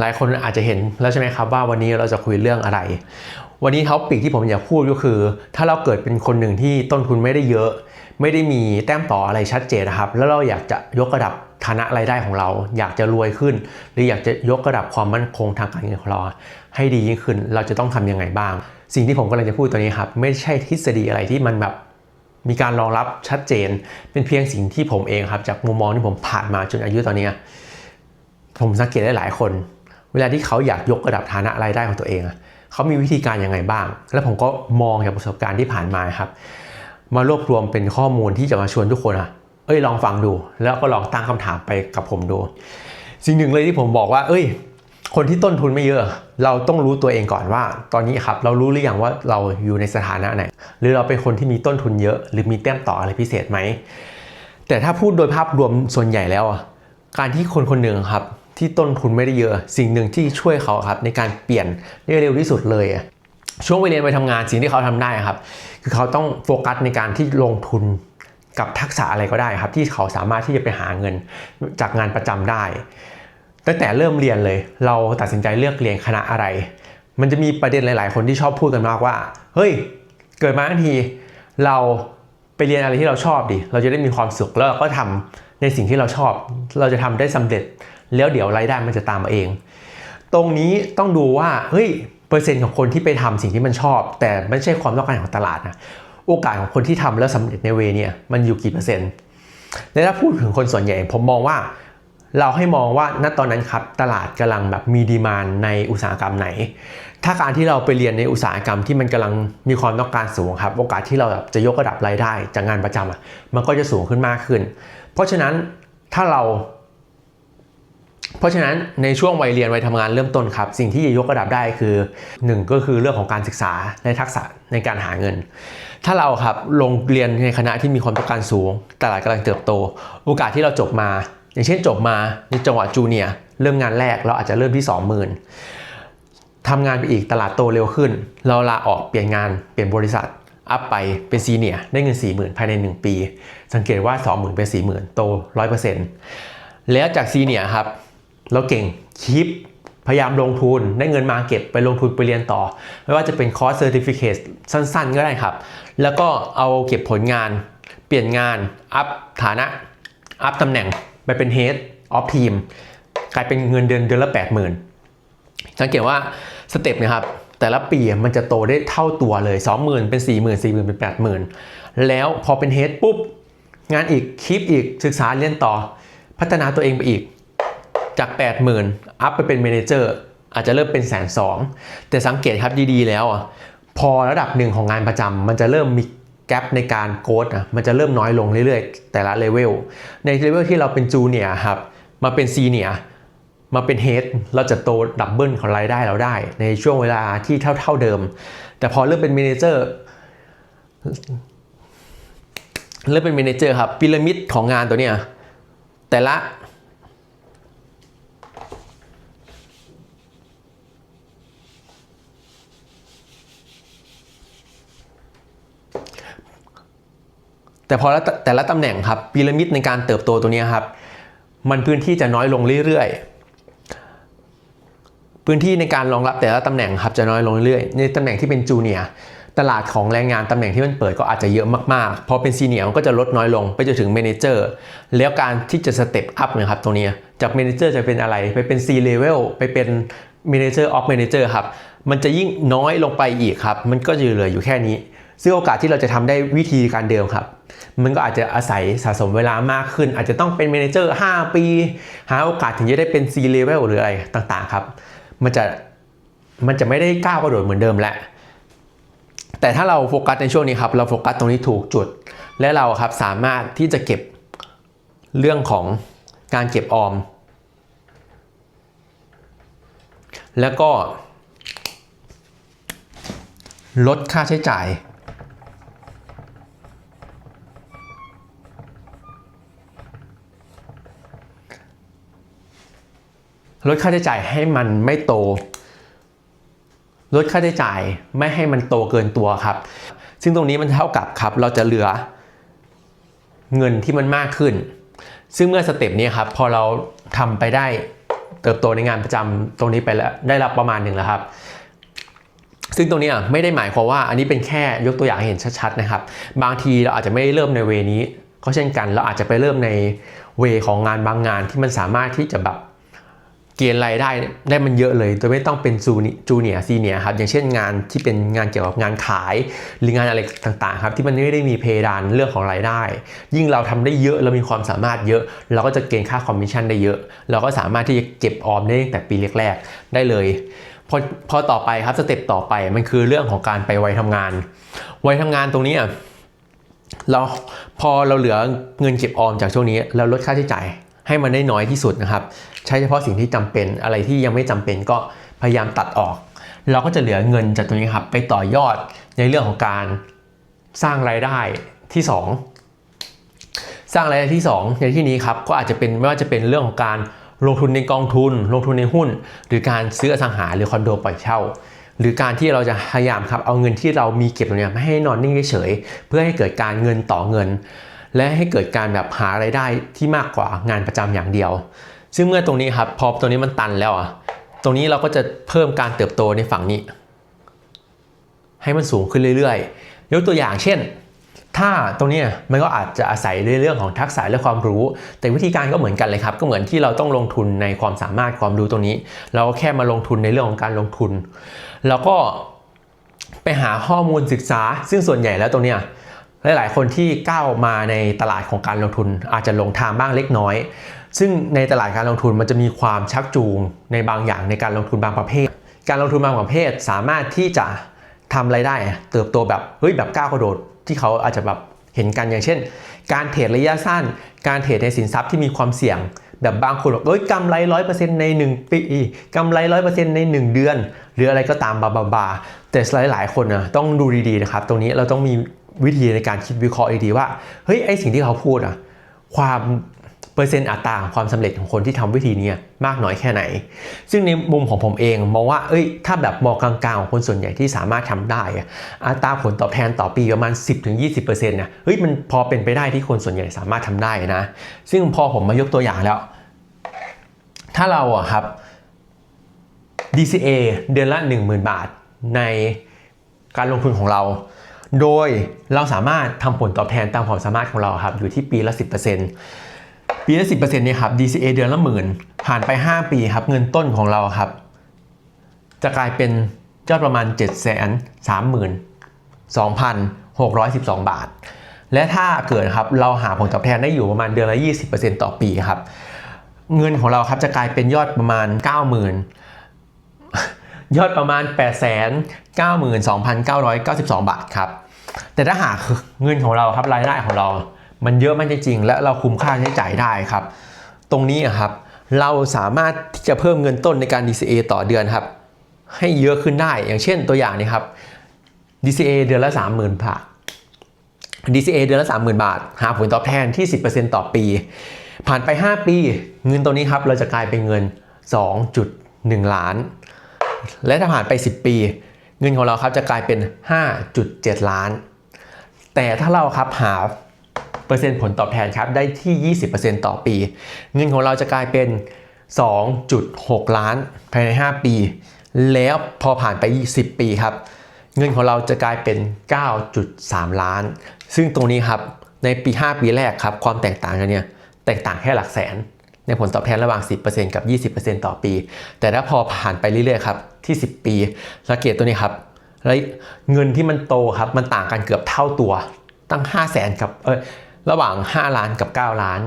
หลายคนอาจจะเห็นแล้วใช่ไหมครับว่าวันนี้เราจะคุยเรื่องอะไร วันนี้ท็อปิกที่ผมอยากพูดก็คือ ถ้าเราเกิดเป็นคนหนึ่งที่ต้นทุนไม่ได้เยอะ ไม่ได้มีแต้มต่ออะไรชัดเจนนะครับ แล้วเราอยากจะยกระดับฐานะรายได้ของเรา อยากจะรวยขึ้น หรืออยากจะยกระดับความมั่นคงทางการเงินของเราให้ดียิ่งขึ้น เราจะต้องทำยังไงบ้าง สิ่งที่ผมกำลังจะพูดตัวนี้ครับไม่ใช่ทฤษฎีอะไรที่มันแบบมีการรองรับชัดเจน เป็นเพียงสิ่งที่ผมเองครับจากมุมมองที่ผมผ่านมาจนอายุตอนนี้ผมสังเกตได้หลายคน เวลาที่เขาอยากยกระดับฐานะรายได้ของตัวเองเขามีวิธีการยังไงบ้าง แล้วผมก็มองจากประสบการณ์ที่ผ่านมาครับ มารวบรวมเป็นข้อมูลที่จะมาชวนทุกคนอะเอ้ยลองฟังดู แล้วก็ลองตั้งคำถามไปกับผมดูสิ่งหนึ่งเลยที่ผมบอกว่า เอ้ย คนที่ต้นทุนไม่เยอะ เราต้องรู้ตัวเองก่อนว่า ตอนนี้ครับเรารู้หรือยังว่าเราอยู่ในสถานะไหน หรือเราเป็นคนที่มีต้นทุนเยอะ หรือมีแต้มต่ออะไรพิเศษไหมแต่ถ้าพูดโดยภาพรวมส่วนใหญ่แล้วอะการที่คนคนหนึ่งครับ ที่ต้นทุนไม่ได้เยอะ สิ่งหนึ่งที่ช่วยเขาครับในการเปลี่ยนได้เร็วที่สุดเลยช่วงไปเรียนไปทำงานสิ่งที่เขาทำได้ครับ คือเขาต้องโฟกัสในการที่ลงทุนกับทักษะอะไรก็ได้ครับ ที่เขาสามารถที่จะไปหาเงินจากงานประจำได้ ตั้งแต่เริ่มเรียนเลย เราตัดสินใจเลือกเรียนคณะอะไร มันจะมีประเด็นหลาย ๆ คนที่ชอบพูดกันมากว่า เฮ้ย เกิดมาทันที เราไปเรียนอะไรที่เราชอบดิ เราจะได้มีความสุขแล้วเราก็ทำในสิ่งที่เราชอบ เราจะทำได้สำเร็จ แล้วเดี๋ยวรายได้มันจะตามมาเอง ตรงนี้ต้องดูว่าเฮ้ยเปอร์เซ็นต์ของคนที่ไปทำสิ่งที่มันชอบ แต่ไม่ใช่ความต้องการของตลาดนะโอกาสของคนที่ทำแล้วสำเร็จในเวเนี่ยมันอยู่กี่เปอร์เซ็นต์และถ้าพูดถึงคนส่วนใหญ่ผมมองว่า เราให้มองว่าณตอนนั้นครับตลาดกำลังแบบมีดีมานในอุตสาหกรรมไหน ถ้าการที่เราไปเรียนในอุตสาหกรรมที่มันกำลังมีความต้องการสูงครับ โอกาสที่เราแบบจะยกระดับรายได้จากงานประจำอะมันก็จะสูงขึ้นมากขึ้น เพราะฉะนั้นถ้าเรา เพราะฉะนั้นในช่วงวัยเรียนวัยทำงานเริ่มต้นครับ สิ่งที่จะยกระดับได้คือหนึ่งก็คือเรื่องของการศึกษาในทักษะในการหาเงิน ถ้าเราครับลงเรียนในคณะที่มีความต้องการสูง ตลาดกำลังเติบโต โอกาสที่เราจบมา อย่างเช่นจบมาในจังหวะจูเนียเริ่มงานแรกเราอาจจะเริ่มที่ 20,000ทำงานไปอีกตลาดโตเร็วขึ้น เราลาออกเปลี่ยนงานเปลี่ยนบริษัทอัพไปเป็นซีเนียได้เงิน 40,000 ภายใน 1 ปี สังเกตว่า 20,000 เป็น 40,000 โต 100%แล้วจากซีเนียครับ เราเก่งคิปพยายามลงทุนได้เงินมาเก็บไปลงทุนไปเรียนต่อ ไม่ว่าจะเป็นคอร์สเซอร์ติฟิเคตสั้นๆ ก็ได้ครับ แล้วก็เอาเก็บผลงาน เปลี่ยนงาน อัพฐานะ อัพตำแหน่งไปเป็น Head of Team กลายเป็นเงินเดือนเดือนละ 80,000สังเกตว่าสเต็ปนี่ยครับแต่ละปีมันจะโตได้เท่าตัวเลย 20,000 เป็น 40,000 40,000 เป็น 80,000 แล้วพอเป็น Head ปุ๊บ งานอีกคลิปอีกศึกษาเรียนต่อ พัฒนาตัวเองไปอีก จาก 80,000 อัพไปเป็นเมนเจอร์อาจจะเริ่มเป็นแสนสองแต่สังเกตครับดีๆ แล้วอะพอระดับหนึ่งของงานประจำมันจะเริ่มมีแกลบในการโค้ดอะมันจะเริ่มน้อยลงเรื่อยๆ แต่ละเลเวลในเลเวลที่เราเป็นจูเนียครับมาเป็นซีเนียมาเป็นเฮดเราจะโตดับเบิลของรายได้เราได้ ในช่วงเวลาที่เท่าๆเดิม แต่พอเริ่มเป็นเมนเจอร์เริ่มเป็นเมนเจอร์ครับพีระมิดของงานตัวเนี้ยแต่ละ แต่พอแต่ละตำแหน่งครับพีระมิดในการเติบโตตัวนี้ครับ มันพื้นที่จะน้อยลงเรื่อยๆ พื้นที่ในการรองรับแต่ละตำแหน่งครับจะน้อยลงเรื่อยๆในตำแหน่งที่เป็นจูเนียตลาดของแรงงานตำแหน่งที่มันเปิดก็อาจจะเยอะมากๆ พอเป็นซีเนียร์มันก็จะลดน้อยลงไปจนถึงเมนเจอร์แล้วการที่จะสเต็ปอัพนะครับตรงนี้จากเมนเจอร์จะเป็นอะไร ไปเป็น C level ไปเป็นเมนเจอร์ออฟเมนเจอร์ครับ มันจะยิ่งน้อยลงไปอีกครับ มันก็จะเหลืออยู่แค่นี้ ซึ่งโอกาสที่เราจะทำได้วิธีการเดิมครับ มันก็อาจจะอาศัยสะสมเวลามากขึ้น อาจจะต้องเป็นเมนเจอร์ 5 ปี หาโอกาสถึงจะได้เป็น C level หรืออะไรต่างๆครับ มันจะมันจะไม่ได้ก้าวกระโดดเหมือนเดิมแหละ แต่ถ้าเราโฟกัสในช่วงนี้ครับ เราโฟกัสตรงนี้ถูกจุด และเราครับสามารถที่จะเก็บเรื่องของการเก็บออม แล้วก็ลดค่าใช้จ่าย ลดค่าใช้จ่ายให้มันไม่โต ลดค่าใช้จ่ายไม่ให้มันโตเกินตัวครับ ซึ่งตรงนี้มันเท่ากับครับ เราจะเหลือเงินที่มันมากขึ้น ซึ่งเมื่อสเต็ปนี้ครับ พอเราทำไปได้เติบโตในงานประจำตรงนี้ไปแล้วได้รับประมาณหนึ่งแล้วครับ ซึ่งตรงนี้ไม่ได้หมายความว่าอันนี้เป็นแค่ยกตัวอย่างให้เห็นชัดๆนะครับ บางทีเราอาจจะไม่ได้เริ่มในเวนี้ ก็เช่นกัน เราอาจจะไปเริ่มในเวของงานบางงานที่มันสามารถที่จะแบบ เกณฑ์รายได้ได้มันเยอะเลย โดยไม่ต้องเป็นจูเนียซีเนียครับ อย่างเช่นงานที่เป็นงานเกี่ยวกับงานขาย หรืองานอะไรต่างๆครับ ที่มันไม่ได้มีเพดานเรื่องของรายได้ ยิ่งเราทำได้เยอะเรามีความสามารถเยอะ เราก็จะเกณฑ์ค่าคอมมิชชั่นได้เยอะ เราก็สามารถที่จะเก็บออมได้ตั้งแต่ปีแรกๆได้เลยพอพอต่อไปครับสเต็ปต่อไปมันคือเรื่องของการไปวัยทำงาน วัยทำงานตรงนี้เราพอเราเหลือเงินเก็บออมจากช่วงนี้เราลดค่าใช้จ่าย ให้มันได้น้อยที่สุดนะครับ ใช้เฉพาะสิ่งที่จำเป็นอะไรที่ยังไม่จำเป็นก็พยายามตัดออก เราก็จะเหลือเงินจากตรงนี้ครับไปต่อยอดในเรื่องของการสร้างรายได้ที่สองสร้างรายได้ที่ 2 ในที่นี้ครับก็อาจจะเป็นไม่ว่าจะเป็นเรื่องของการลงทุนในกองทุน ลงทุนในหุ้น หรือการซื้ออสังหาหรือคอนโดปล่อยเช่า หรือการที่เราจะพยายามครับเอาเงินที่เรามีเก็บตรงเนี้ยไม่ให้นอนนิ่งเฉยเพื่อให้เกิดการเงินต่อเงิน และให้เกิดการแบบหารายได้ที่มากกว่างานประจำอย่างเดียว ซึ่งเมื่อตรงนี้ครับพอตรงนี้มันตันแล้วอะตรงนี้เราก็จะเพิ่มการเติบโตในฝั่งนี้ ให้มันสูงขึ้นเรื่อยๆ ยกตัวอย่างเช่น ถ้าตรงนี้มันก็อาจจะอาศัยในเรื่องของทักษะและความรู้ แต่วิธีการก็เหมือนกันเลยครับ ก็เหมือนที่เราต้องลงทุนในความสามารถความรู้ตรงนี้ เราก็แค่มาลงทุนในเรื่องของการลงทุน แล้วก็ไปหาข้อมูลศึกษา ซึ่งส่วนใหญ่แล้วตรงเนี้ย หลาย ๆ คนที่ก้าวมาในตลาดของการลงทุน อาจจะลงทางบ้างเล็กน้อย ซึ่งในตลาดการลงทุนมันจะมีความชักจูงในบางอย่างในการลงทุนบางประเภท การลงทุนบางประเภทสามารถที่จะทำรายได้ เติบโตแบบเฮ้ยแบบก้าวกระโดดที่เขาอาจจะแบบเห็นกันอย่างเช่น การเทรดระยะสั้น การเทรดในสินทรัพย์ที่มีความเสี่ยง แบบบางคนบอกเอ้ยกำไรร้อยเปอร์เซ็นต์ใน1ปีกำไรร้อยเปอร์เซ็นต์ใน1เดือน หรืออะไรก็ตามบาบาบาแต่หลายๆ คนนะต้องดูดีๆนะครับ ตรงนี้เราต้องมี วิธีในการคิดวิเคราะห์ดีๆว่าเฮ้ยไอสิ่งที่เขาพูดอะความเปอร์เซ็นต์อัตราของความสำเร็จของคนที่ทำวิธีนี้มากน้อยแค่ไหน ซึ่งในมุมของผมเองมองว่า เอ้ย ถ้าแบบมองกลางๆของคนส่วนใหญ่ที่สามารถทำได้ อัตราผลตอบแทนต่อปีประมาณ 10-20%เนี่ย เฮ้ย มันพอเป็นไปได้ที่คนส่วนใหญ่สามารถทำได้นะ ซึ่งพอผมมายกตัวอย่างแล้ว ถ้าเราอะครับ DCA เดือนละ 10,000 บาทในการลงทุนของเรา โดยเราสามารถทำผลตอบแทนตามความสามารถของเราครับอยู่ที่ปีละ 10%ปีละ 10%เนี่ยครับ DCA เดือนละหมื่นผ่านไป 5 ปีครับเงินต้นของเราครับ จะกลายเป็นยอดประมาณ 7 3 2 6 1 2 บาท และถ้าเกิดครับเราหาผลตอบแทนได้อยู่ประมาณเดือนละ 20%ต่อปีครับเงินของเราครับจะกลายเป็นยอดประมาณ 90,000 ยอดประมาณ 8 9 2 9 9 2 บาทครับ แต่ถ้าหากเงินของเราครับรายได้ของเรา มันเยอะมากจริงๆและเราคุ้มค่าใช้จ่ายได้ครับ ตรงนี้ครับเราสามารถที่จะเพิ่มเงินต้นในการ DCA ต่อเดือนครับให้เยอะขึ้นได้อย่างเช่นตัวอย่างนี้ครับ DCA เดือนละ 30,000บาท DCA เดือนละ 30,000 บาท หาผลตอบแทนที่ 10%ต่อปี ผ่านไป 5 ปี เงินตัวนี้ครับเราจะกลายเป็นเงิน 2.1 ล้าน และถ้าผ่านไป 10 ปี เงินของเราครับจะกลายเป็น 5.7 ล้าน แต่ถ้าเราครับหาเปอร์เซ็นต์ผลตอบแทนครับได้ที่ 20%ต่อปี เงินของเราจะกลายเป็น 2.6 ล้านภายใน 5 ปี แล้วพอผ่านไป 10 ปีครับ เงินของเราจะกลายเป็น 9.3 ล้าน ซึ่งตรงนี้ครับในปี 5 ปีแรกครับความแตกต่างกันเนี่ยแตกต่างแค่หลักแสน ในผลตอบแทนระหว่าง 10%กับ 20%ต่อปี แต่ถ้าพอผ่านไปเรื่อยๆครับที่ 10 ปีสังเกตตัวนี้ครับเงินที่มันโตครับมันต่างกันเกือบเท่าตัวตั้ง 5 0 0แสนกับเออระหว่าง 5 ล้านกับ 9 ล้าน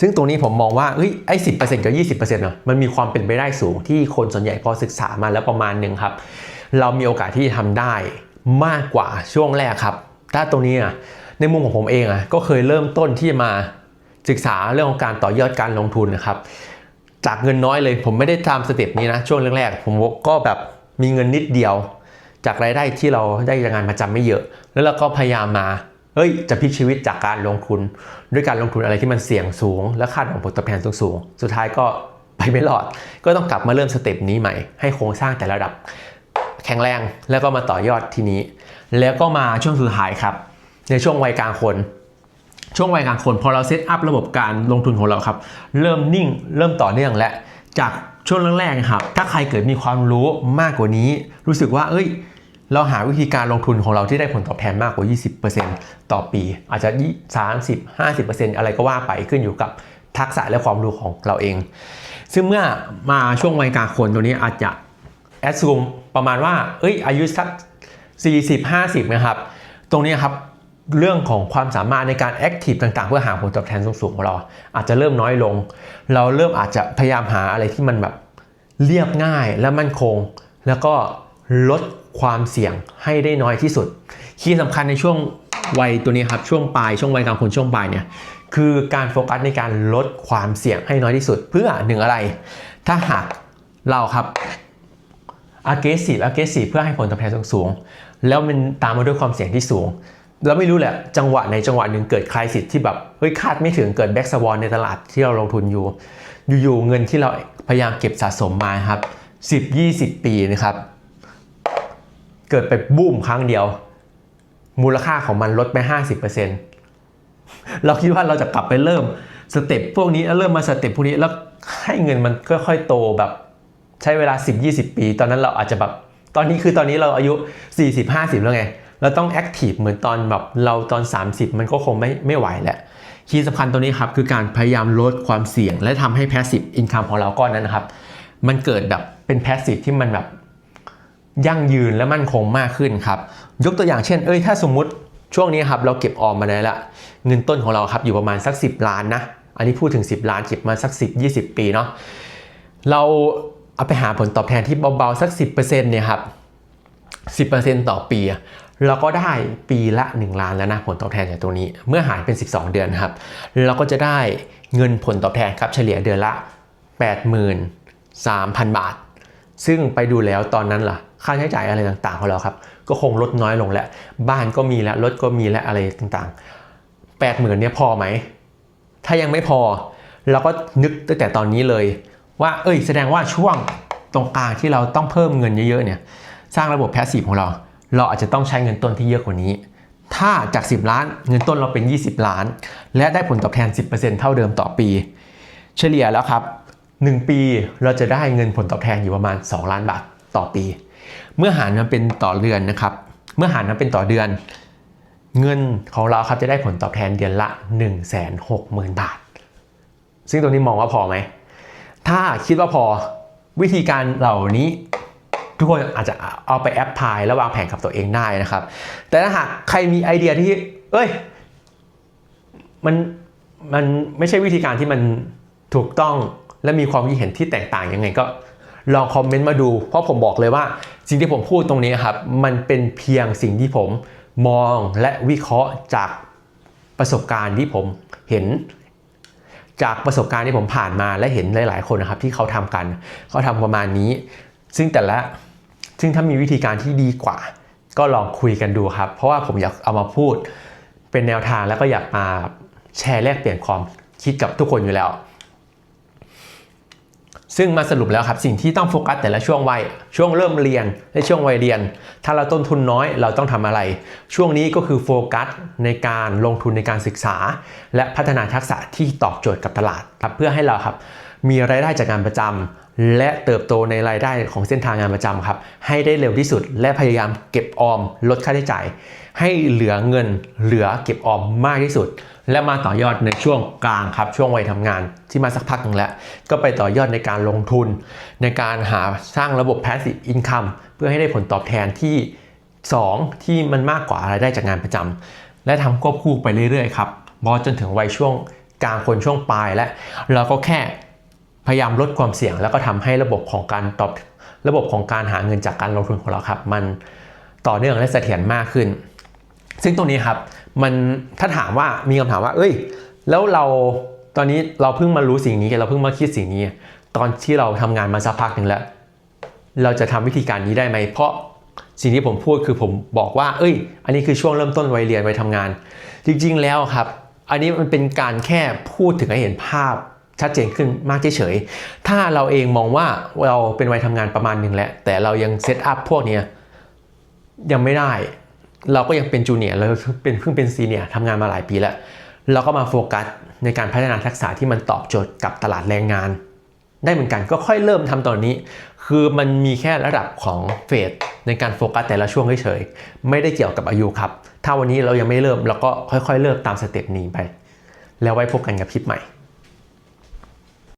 ซึ่งตรงนี้ผมมองว่าเอ้ยไอ้สิกับ 20%เนาะมันมีความเป็นไปได้สูงที่คนส่วนใหญ่พอศึกษามาแล้วประมาณหนึ่งครับ เรามีโอกาสที่จะทำได้มากกว่าช่วงแรกครับ ถ้าตรงนี้อะในมุมของผมเองอะก็เคยเริ่มต้นที่จะมา ศึกษาเรื่องของการต่อยอดการลงทุนนะครับ จากเงินน้อยเลยผมไม่ได้ทำสเต็ปนี้นะ ช่วงแรกๆผมก็แบบมีเงินนิดเดียว จากรายได้ที่เราได้จากงานประจำไม่เยอะ แล้วเราก็พยายามมาเฮ้ยจะพลิกชีวิตจากการลงทุน ด้วยการลงทุนอะไรที่มันเสี่ยงสูง และคาดหวังผลตอบแทนสูงสุดท้ายก็ไปไม่รอด ก็ต้องกลับมาเริ่มสเต็ปนี้ใหม่ ให้โครงสร้างแต่ละระดับ แข็งแรงแล้วก็มาต่อยอดทีนี้ แล้วก็มาช่วงสุดท้ายครับ ในช่วงวัยกลางคน ช่วงวัยกลางคนพอเราเซตอัพระบบการลงทุนของเราครับ เริ่มนิ่ง เริ่มต่อเนื่องและ จากช่วงแรกๆนะครับ ถ้าใครเกิดมีความรู้มากกว่านี้ รู้สึกว่า เอ้ย เราหาวิธีการลงทุนของเราที่ได้ผลตอบแทนมากกว่า 20%ต่อปี อาจจะ 30 50%อะไรก็ว่าไปขึ้นอยู่กับทักษะและความรู้ของเราเอง ซึ่งเมื่อมาช่วงวัยกลางคนตัวนี้อาจจะแอดซูมประมาณว่า เอ้ย อายุสัก 40 50 นะครับ ตรงนี้ครับ เรื่องของความสามารถในการแอคทีฟต่างๆ เพื่อหาผลตอบแทนสูงๆของเรา อาจจะเริ่มน้อยลง เราเริ่มอาจจะพยายามหาอะไรที่มันแบบเรียบง่ายและมั่นคง แล้วก็ลดความเสี่ยงให้ได้น้อยที่สุด คีย์สำคัญในช่วงวัยตัวนี้ครับช่วงปลายช่วงวัยกลางคนช่วงปลายเนี่ยคือการโฟกัสในการลดความเสี่ยงให้น้อยที่สุด เพื่อหนึ่งอะไร ถ้าหากเราครับ aggressive aggressive เพื่อให้ผลตอบแทนสูงๆแล้วมันตามมาด้วยความเสี่ยงที่สูง แล้วไม่รู้แหละ จังหวะในจังหวะหนึ่งเกิดคลายสิทธิ์ที่แบบเฮ้ยคาดไม่ถึงเกิดแบ็กสวอนในตลาดที่เราลงทุนอยู่ อยู่ๆเงินที่เราพยายามเก็บสะสมมาครับ 10-20 ปีนะครับ เกิดไปบูมครั้งเดียว มูลค่าของมันลดไป 50%เราคิดว่าเราจะกลับไปเริ่มสเต็ปพวกนี้แล้วเริ่มมาสเต็ปพวกนี้แล้วให้เงินมันค่อยๆโตแบบใช้เวลา 10-20 ปี ตอนนั้นเราอาจจะแบบตอนนี้คือตอนนี้เราอายุ 40-50 แล้วไง เราต้องแอคทีฟเหมือนตอนแบบเราตอน 30 มันก็คงไม่ไม่ไหวแหละคีย์สำคัญตัวนี้ครับคือการพยายามลดความเสี่ยง และทำให้ passive income ของเราก้อนนั้นนะครับ มันเกิดแบบเป็น passive ที่มันแบบยั่งยืนและมั่นคงมากขึ้นครับ ยกตัวอย่างเช่น เอ้ยถ้าสมมุติช่วงนี้ครับเราเก็บออมมาได้ละเงินต้นของเราครับอยู่ประมาณสัก 10 ล้านนะ อันนี้พูดถึง 10 ล้านเก็บมาสัก 10-20 ปีเนาะเราเอาไปหาผลตอบแทนที่เบาๆสัก 10%เนี่ยครับ 10%ต่อปี เราก็ได้ปีละ 1 ล้านแล้วนะผลตอบแทนจากตรงนี้ เมื่อหารเป็น 12 เดือนนะครับ เราก็จะได้เงินผลตอบแทนครับเฉลี่ยเดือนละ 83,000 บาท ซึ่งไปดูแล้วตอนนั้นล่ะ ค่าใช้จ่ายอะไรต่างๆของเราครับ ก็คงลดน้อยลงแล้ว บ้านก็มีแล้วรถก็มีแล้วอะไรต่างๆ 80,000เนี่ยพอไหม ถ้ายังไม่พอ เราก็นึกตั้งแต่ตอนนี้เลย ว่าเอ้ยแสดงว่าช่วงตรงกลางที่เราต้องเพิ่มเงินเยอะๆเนี่ยสร้างระบบแพสซีฟของเรา เราอาจจะต้องใช้เงินต้นที่เยอะกว่านี้ ถ้าจาก 10 ล้านเงินต้นเราเป็น 20 ล้าน และได้ผลตอบแทน 10%เท่าเดิมต่อปี เฉลี่ยแล้วครับ 1 ปีเราจะได้เงินผลตอบแทนอยู่ประมาณ 2 ล้านบาทต่อปี เมื่อหารมันเป็นต่อเดือนนะครับ เมื่อหารมันเป็นต่อเดือน เงินของเราครับจะได้ผลตอบแทนเดือนละ 160,000 บาท ซึ่งตรงนี้มองว่าพอไหม ถ้าคิดว่าพอวิธีการเหล่านี้ ทุกคนอาจจะเอาไปแอปพลายและวางแผนกับตัวเองได้นะครับ แต่ถ้าหากใครมีไอเดียที่ เอ้ย มันมันไม่ใช่วิธีการที่มันถูกต้องและมีความคิดเห็นที่แตกต่างยังไงก็ลองคอมเมนต์มาดู เพราะผมบอกเลยว่าสิ่งที่ผมพูดตรงนี้ครับ มันเป็นเพียงสิ่งที่ผมมองและวิเคราะห์จากประสบการณ์ที่ผมเห็น จากประสบการณ์ที่ผมผ่านมาและเห็นหลาย ๆ คนนะครับ ที่เขาทำกัน เขาทำประมาณนี้ ซึ่งแต่ละ ซึ่งถ้ามีวิธีการที่ดีกว่า ก็ลองคุยกันดูครับ เพราะว่าผมอยากเอามาพูด เป็นแนวทางแล้วก็อยากมาแชร์แลกเปลี่ยนความคิดกับทุกคนอยู่แล้ว ซึ่งมาสรุปแล้วครับสิ่งที่ต้องโฟกัสแต่ละช่วงวัยช่วงเริ่มเรียนและช่วงวัยเรียน ถ้าเราต้นทุนน้อยเราต้องทำอะไร ช่วงนี้ก็คือโฟกัสในการลงทุนในการศึกษา และพัฒนาทักษะที่ตอบโจทย์กับตลาดครับเพื่อให้เราครับ มีรายได้จากงานประจำและเติบโตในรายได้ของเส้นทางงานประจำครับ ให้ได้เร็วที่สุด และพยายามเก็บออมลดค่าใช้จ่าย ให้เหลือเงินเหลือเก็บออมมากที่สุด และมาต่อยอดในช่วงกลางครับ ช่วงวัยทำงานที่มาสักพักหนึงแล้ว ก็ไปต่อยอดในการลงทุน ในการหาสร้างระบบ passive income เพื่อให้ได้ผลตอบแทนที่ 2 ที่มันมากกว่ารายได้จากงานประจำและทำควบคู่ไปเรื่อยๆครับบอจนถึงวัยช่วงกลางคนช่วงปลายและเราก็แค่ พยายามลดความเสี่ยง แล้วก็ทำให้ระบบของการตอบระบบของการหาเงินจากการลงทุนของเราครับ มันต่อเนื่องและเสถียรมากขึ้น ซึ่งตรงนี้ครับมันถ้าถามว่ามีคำถามว่า เอ้ย แล้วเราตอนนี้เราเพิ่งมารู้สิ่งนี้เราเพิ่งมาคิดสิ่งนี้ ตอนที่เราทำงานมาสักพักหนึ่งแล้ว เราจะทำวิธีการนี้ได้ไหม เพราะสิ่งที่ผมพูดคือผมบอกว่า เอ้ย อันนี้คือช่วงเริ่มต้นวัยเรียนวัยทำงาน จริงๆแล้วครับ อันนี้มันเป็นการแค่พูดถึงให้เห็นภาพ ชัดเจนขึ้นมากเฉยๆ ถ้าเราเองมองว่าเราเป็นวัยทำงานประมาณหนึ่งแล้ว แต่เรายังเซตอัพพวกนี้ยยังไม่ได้ เราก็ยังเป็นจูเนียร์เราเป็นเพิ่งเป็นซีเนียร์ทำงานมาหลายปีแล้ว เราก็มาโฟกัสในการพัฒนาทักษะที่มันตอบโจทย์กับตลาดแรงงาน ได้เหมือนกันก็ค่อยเริ่มทำตอนนี้ คือมันมีแค่ระดับของเฟสในการโฟกัสแต่ละช่วงเฉยๆ ไม่ได้เกี่ยวกับอายุครับ ถ้าวันนี้เรายังไม่เริ่มเราก็ค่อยๆ เริ่มตามสเต็ปนี้ไป แล้วไว้พบกันกับคลิปใหม่